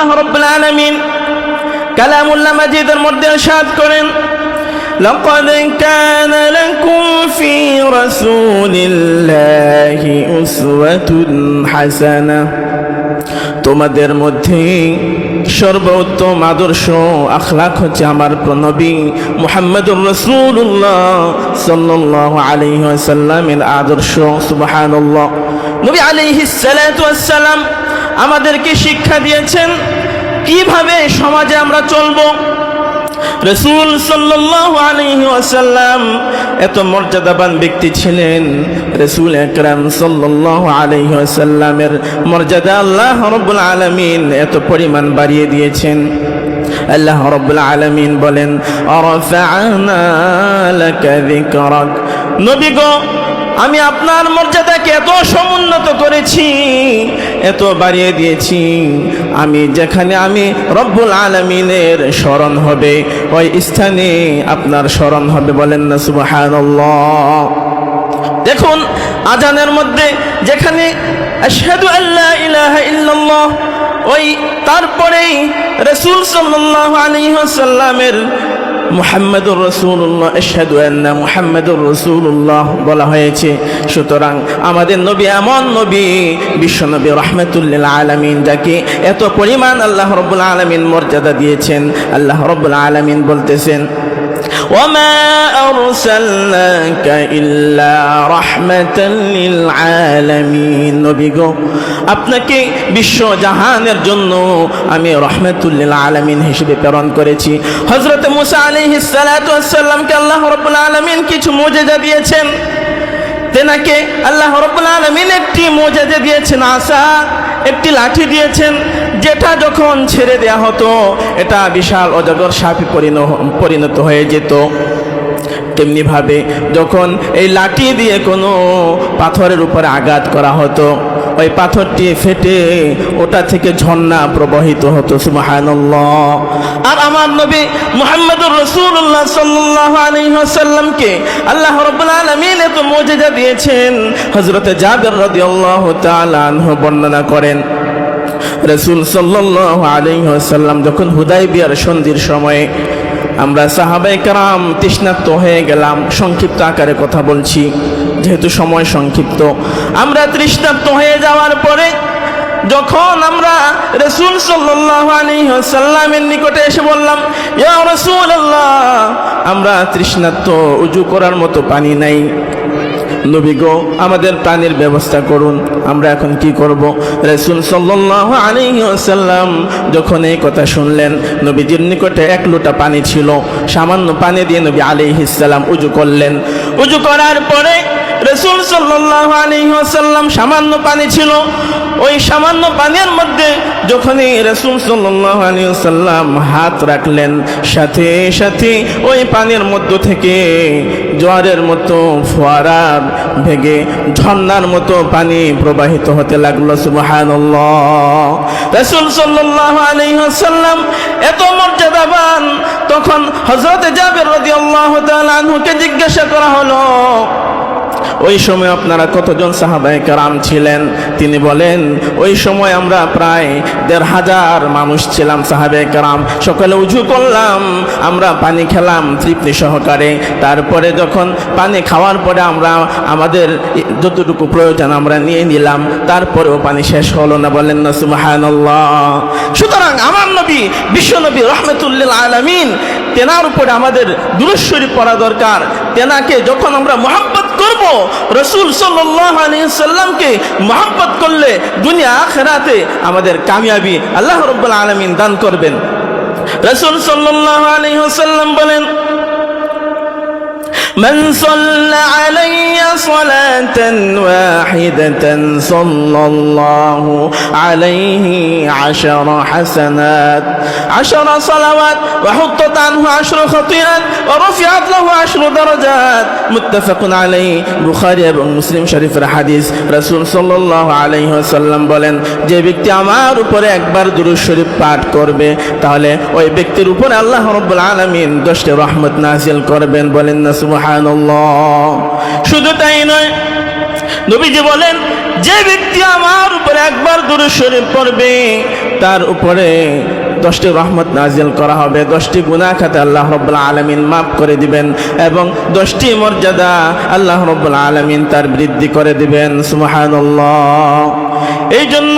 আল্লাহ রব্বুল আলামিন কালামুল্লাহ মাজিদের মধ্যে ارشاد করেন لقد كان لكم في رسول الله أسوة حسنة তোমাদের মধ্যে সর্বোত্তম আদর্শ আখলাক হচ্ছে আমার প্রনবী মুহাম্মদুর রসুল্লাহ সাল্লাহ আলাইহি সাল্লামের আদর্শ সুবহানাল্লাহ নবী আলাইহিস সালাতু ওয়াস সালাম আমাদেরকে শিক্ষা দিয়েছেন কীভাবে সমাজে আমরা চলবো? রসুল সাল্লাহ আলহি ওয়াসাল্লাম এত মর্যাদাবান ব্যক্তি ছিলেন। রসুল একরাম সাল্লাহ আলহি ওয়াসাল্লামের মর্যাদা আল্লাহ রব্বুল আলমিন এত পরিমাণ বাড়িয়ে দিয়েছেন। আল্লাহ রব্বুল আলমিন বলেন নবী গো আমি আপনার মর্যাদাকে এত সমুন্নত করেছি, এত বাড়িয়ে দিয়েছি। আমি যেখানে আমি রব্বুল আলমিনের স্মরণ হবে, ওই স্থানে আপনার স্মরণ হবে বলেন না সুবাহান দেখুন, আজানের মধ্যে যেখানে আল্লাহ ওই তারপরেই রসুল সাল্লাল্লাহু আলাইহি ওয়াসাল্লামের মুহাম্মদুর রসুল্লাহ এশাদু আন্না মুহাম্মদুর রসুল্লাহ বলা হয়েছে। সুতরাং আমাদের নবী এমন নবী বিশ্বনবী রহমতুল্লিল আলমিন, যাকে এত পরিমাণ আল্লাহ রব্বুল আলমিন মর্যাদা দিয়েছেন। আল্লাহ রব্বুল আলমিন বলতেছেন وما أرسلناك إلا رحمة للعالمين নবী গো আপনাকে বিশ্ব জাহানের জন্য আমি রহমতুল্লিল আলমিন হিসেবে প্রেরণ করেছি হজরত মুসা আলাইহিস সালাতু ওয়াসসালামকে আল্লাহ রাব্বুল আলামিন কিছু মুজিজা দিয়েছেন তেনাকে আল্লাহ রব্বুল আলমিন একটি মোজাজে দিয়েছেন আশা একটি লাঠি দিয়েছেন যেটা যখন ছেড়ে দেয়া হতো, এটা বিশাল অজগর সাপে পরিণত হয়ে যেত। তেমনিভাবে যখন এই লাঠি দিয়ে কোনো পাথরের উপরে আঘাত করা হতো, ওই পাথরটি ফেটে ওটা থেকে ঝর্ণা প্রবাহিত হতো, সুবহানাল্লাহ। আর আমার নবী মুহাম্মদুর রাসূলুল্লাহ সাল্লাল্লাহু আলাইহি ওয়াসাল্লামকে আল্লাহ রাব্বুল এত মুজিজা দিয়েছেন, হযরত জাবির রাদিয়াল্লাহু তাআলা আনহু বর্ণনা করেন। রসুল ওয়াসাল্লাম যখন হুদাইবিয়ার সন্ধির সময়ে আমরা সাহাবাই কারাম তৃষ্ণার্ত হয়ে গেলাম, সংক্ষিপ্ত আকারে কথা বলছি, যেহেতু সময় সংক্ষিপ্ত। আমরা তৃষ্ণার্ত হয়ে যাওয়ার পরে যখন আমরা রসুল সাল্লামের নিকটে এসে বললাম, ইয়া রসুল্লাহ আমরা তৃষ্ণার্ত, উজু করার মতো পানি নাই। নবী গো, আমাদের পানির ব্যবস্থা করুন। আমরা এখন কি করব? রসুল সাল্লাল্লাহু আলাইহি ওয়াসাল্লাম যখন এই কথা শুনলেন, নবীজির নিকটে এক লোটা পানি ছিল। সামান্য পানি দিয়ে নবী আলাইহিস সালাম উজু করলেন। উজু করার পরে রসুল সাল্লাল্লাহু আলাইহি ওয়াসাল্লাম সামান্য পানি ছিল। ওই সামান্য পানির মধ্যে যখনই রসুল ওয়াসাল্লাম হাত রাখলেন, সাথে সাথে ওই পানির মধ্য থেকে জোয়ারের মতো ফোয়ারা ভেগে ঝর্ণার মতো পানি প্রবাহিত হতে লাগল, সুবহানাল্লাহ। রাসূল সাল্লাল্লাহু আলাইহি ওয়াসাল্লাম এত মর্যাদাবান, তখন হযরত জাবের রাদিয়াল্লাহু তাআলা আনহুকে জিজ্ঞাসা করা হলো ওই সময় আপনারা কতজন সাহাবাই কারাম ছিলেন? তিনি বলেন, ওই সময় আমরা প্রায় দেড় হাজার মানুষ ছিলাম সাহাবে কারাম। সকালে উজু করলাম, আমরা পানি খেলাম তৃপ্তি সহকারে। তারপরে যখন পানি খাওয়ার পরে আমরা আমাদের যতটুকু প্রয়োজন আমরা নিয়ে নিলাম, তারপরেও পানি শেষ হলো না। বলেন না, সুবহানাল্লাহ। সুতরাং আমার নবী বিশ্বনবী রহমতুল্লিল আলমিন, তেনার উপরে আমাদের দুরস্বরী পড়া দরকার। তেনাকে যখন আমরা মোহাম্মত করব? রসুল সাল্লামকে মহাব্বত করলে দুনিয়া খেরাতে আমাদের কামিয়াবি আল্লাহ রব্বুল আলমিন দান করবেন। রসুল সাল্লাহ আলী বলেন من صلى علي صلاة واحدة صلى الله عليه عشر حسنات عشر صلوات وحطت عنه عشر خطيئات ورفعت له عشر درجات متفق عليه বুখারী এবং মুসলিম শরীফের হাদিস রাসূল সাল্লাল্লাহু আলাইহি ওয়াসাল্লাম বলেন যে ব্যক্তি আমার উপরে একবার দুরূদ শরীফ পাঠ করবে তাহলে ওই ব্যক্তির উপরে আল্লাহ রাব্বুল আলামিন দশটি রহমত নাজিল করবেন বলেন না সুবহানাল্লাহ। শুধু তাই নয়, নবীজি বলেন, যে ব্যক্তি আমার উপরে একবার দূরে শরীফ পড়বে, তার উপরে দশটি রহমত নাজিল করা হবে, দশটি গুণা খাতে আল্লাহ রব্বুল্লা আলমিন মাফ করে দিবেন এবং দশটি মর্যাদা আল্লাহ রব্বুল্লা আলমিন তার বৃদ্ধি করে দিবেন, সুবহানাল্লাহ। এই জন্য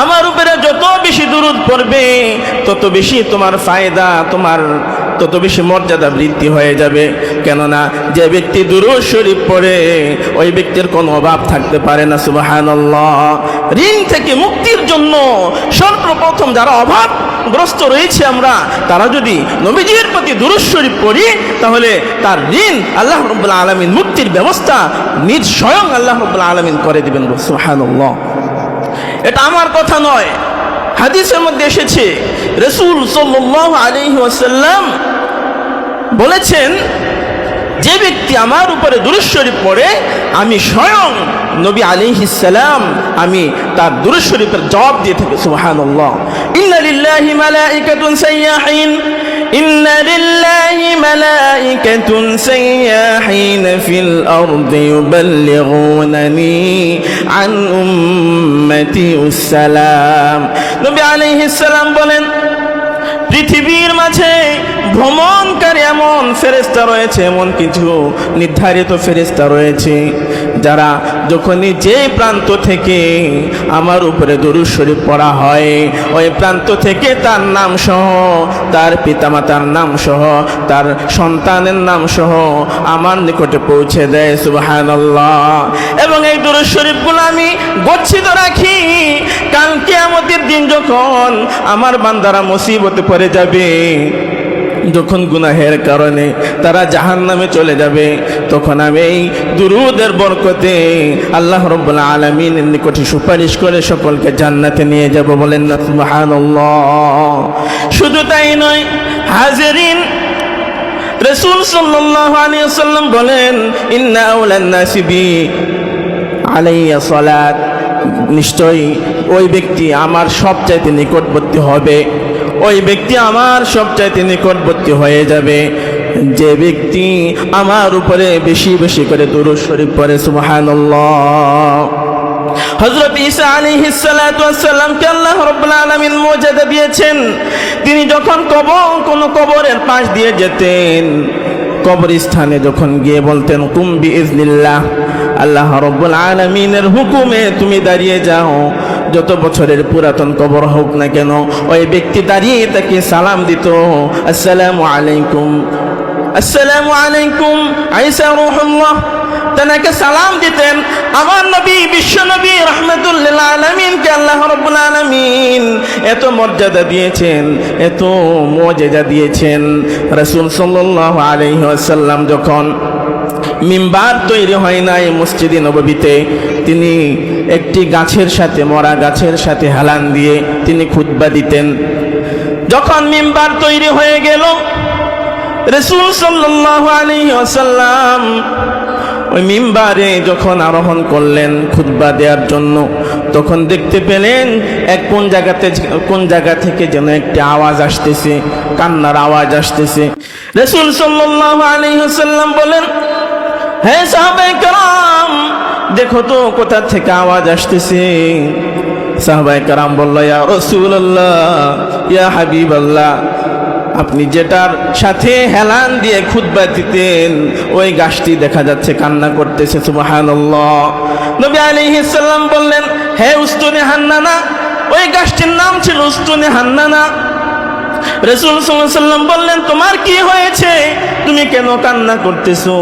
আমার উপরে যত বেশি দুরুদ পড়বে, তত বেশি তোমার ফায়দা, তোমার তত বেশি মর্যাদা বৃদ্ধি হয়ে যাবে। কেননা যে ব্যক্তি দুরুদ শরীফ পড়ে, ওই ব্যক্তির কোনো অভাব থাকতে পারে না, সুবহানাল্লাহ। ঋণ থেকে মুক্তির জন্য সর্বপ্রথম যারা অভাবগ্রস্ত রয়েছে আমরা, তারা যদি নবীজির প্রতি দুরুদ শরীফ পড়ি, তাহলে তার ঋণ আল্লাহ রব্বুল আলমিন, মুক্তির ব্যবস্থা নিজ স্বয়ং আল্লাহ রব্বুল আলমিন করে দিবেন, সুবহানাল্লাহ। এটা আমার কথা নয়। হাদিসের মধ্যে এসেছে, রসুল সাল্লাহ আলহি ওয়াসাল্লাম বলেছেন, যে ব্যক্তি আমার উপরে দুরুশ্বরী পড়ে, আমি স্বয়ং নবী আলিহিসাল্লাম আমি তার দুরুশ্বরীফের জবাব দিয়ে থাকি। সাইয়াহিন। إن لله ملائكة سياحين في الأرض يبلغونني عن أمتي السلام نبي عليه السلام বলেন পৃথিবীর মাঝে ভ্রমণকারী এমন ফেরেস্তা রয়েছে এমন কিছু নির্ধারিত ফেরেস্তা রয়েছে যারা যখনই যে প্রান্ত থেকে আমার উপরে দরুদ শরীফ পড়া হয়, ওই প্রান্ত থেকে তার নাম সহ, তার পিতামাতার নাম সহ, তার সন্তানের নাম সহ আমার নিকটে পৌঁছে দেয়, সুবহানাল্লাহ। এবং এই দরুদ শরীফগুলো আমি গচ্ছিত রাখি। কালকে আমাদের দিন যখন আমার বান্দারা মুসিবতে পড়ে যাবে যখন গুনাহের কারণে তারা জাহান নামে চলে যাবে, তখন আমি এই দুরুদের বরকতে আল্লাহ রব্বুল্লা আলমিনের নিকটে সুপারিশ করে সকলকে জান্নাতে নিয়ে যাব বলেন শুধু তাই নয়, হাজেরিন রসুল সাল্লাহ সাল্লাম বলেন, ইন্না আউলান নাসিবি আলাইয়া সালাত। নিশ্চয়ই ওই ব্যক্তি আমার সবচাইতে নিকটবর্তী হবে। ওই ব্যক্তি আমার সবচাইতে নিকটবর্তী হয়ে যাবে। যে ব্যক্তি আমার উপরে বেশি বেশি করে দুরুদ শরীফ পড়ে, সুবহানাল্লাহ। হজরত আলাইহিস সালাতু ওয়াসসালামকে আল্লাহ রাব্বুল আলামিন মর্যাদা দিয়েছেন। তিনি যখন কবর, কোন কবরের পাশ দিয়ে যেতেন, কবরস্থানে যখন গিয়ে বলতেন কুম্বি ইজনিল্লাহ আল্লাহ রব্বুল আলমিনের হুকুমে তুমি দাঁড়িয়ে যাও যত বছরের পুরাতন কবর হোক না কেন, ওই ব্যক্তি দাঁড়িয়ে তাকে সালাম দিত, আসসালামু আলাইকুম। আসসালামু আলাইকুম, আইসা তেনাকে সালাম দিতেন, আমার নবী, বিশ্ব নবী রহমতুল্লাহ আলমিন। এত মর্যাদা দিয়েছেন, এত মর্যাদা দিয়েছেন। রসুল সাল্লাহ আলহিহাসাল্লাম যখন মিম্বার তৈরি হয় নাই মসজিদে নববীতে, তিনি একটি গাছের সাথে, মরা গাছের সাথে হালান দিয়ে তিনি খুতবা দিতেন। যখন মিম্বার তৈরি হয়ে গেল, রসুল আলহিহাসাল্লাম ওই মিম্বারে যখন আরোহণ করলেন খুতবা দেওয়ার জন্য, তখন দেখতে পেলেন এক কোন জায়গাতে, কোন জায়গা থেকে যেন একটি আওয়াজ আসতেছে, কান্নার আওয়াজ আসতেছে। রসুল আলহিহাসাল্লাম বলেন হ্যাঁ সাহাবাই কালাম দেখো তো কোথা থেকে আওয়াজ আসতেছে। সাহবাই কারাম বলল, ইয়া রসুল্লাহ ইয়া হাবিব আল্লাহ আপনি যেটার সাথে হেলান দিয়ে খুতবা দিতেন, ওই গাছটি দেখা যাচ্ছে কান্না করতেছে, সুবহানাল্লাহ। নবী আলাইহিস সালাম বললেন, হে উস্তুনে হান্নানা, ওই গাছটির নাম ছিল উস্তুনে হান্নানা। রসুল সাল্লাম বললেন, তোমার কি হয়েছে? তুমি কেন কান্না করতেছো?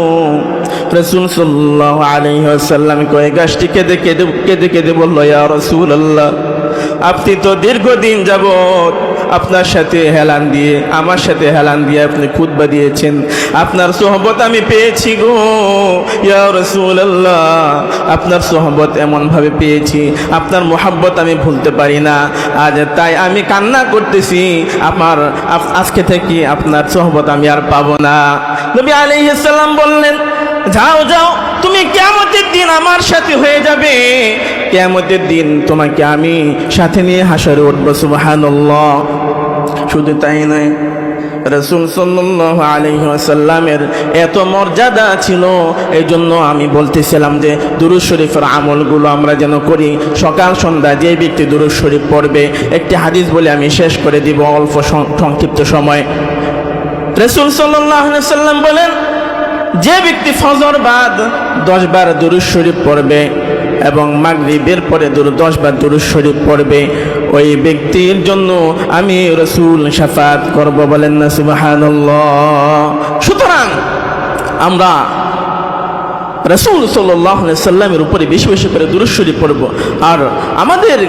রসুল সাল্লাহ আলহ্লাম কয়ে গাছটি কেঁদে কেঁদে কেঁদে কেঁদে বলল, ইয়া রসুল আল্লাহ আপনি তো দীর্ঘদিন যাবৎ আপনার সাথে হেলান দিয়ে, আমার সাথে হেলান দিয়ে আপনি খুতবা দিয়েছেন। আপনার সোহবত আমি পেয়েছি গো, ইয়া আপনার সোহবত এমনভাবে পেয়েছি, আপনার মোহাব্বত আমি ভুলতে পারি না। আজ তাই আমি কান্না করতেছি, আমার আজকে থেকে আপনার সোহবত আমি আর পাবো না। নবী আলাইহিস সালাম বললেন, যাও যাও। তুমি কেমতের দিন আমার সাথে হয়ে যাবে। কেমতের দিন তোমাকে আমি সাথে নিয়ে হাসরে উঠবো, সুবহানাল্লাহ। শুধু তাই নয়, রসুল সাল্লাহ আলহিহাসাল্লামের এত মর্যাদা ছিল এই জন্য আমি বলতেছিলাম যে দুরুজ শরীফের আমলগুলো আমরা যেন করি। সকাল, সন্ধ্যা যে ব্যক্তি দুরুজ শরীফ পড়বে, একটি হাদিস বলে আমি শেষ করে দিব অল্প সংক্ষিপ্ত সময়। রসুল সাল্লাহ সাল্লাম বলেন যে ব্যক্তি ফজর বাদ দশ বার দুরুজ শরীফ পড়বে এবং মাগরিবের পরে দুরু দশ বার দুরুজ শরীফ পড়বে, ওই ব্যক্তির জন্য আমি রসুল সাফাত করব বলেন না, সুবহানাল্লাহ। সুতরাং আমরা রসুল সাল্লাহ সাল্লামের উপরে বেশি বেশি করে দুরুজ শরীফ পড়ব। আর আমাদের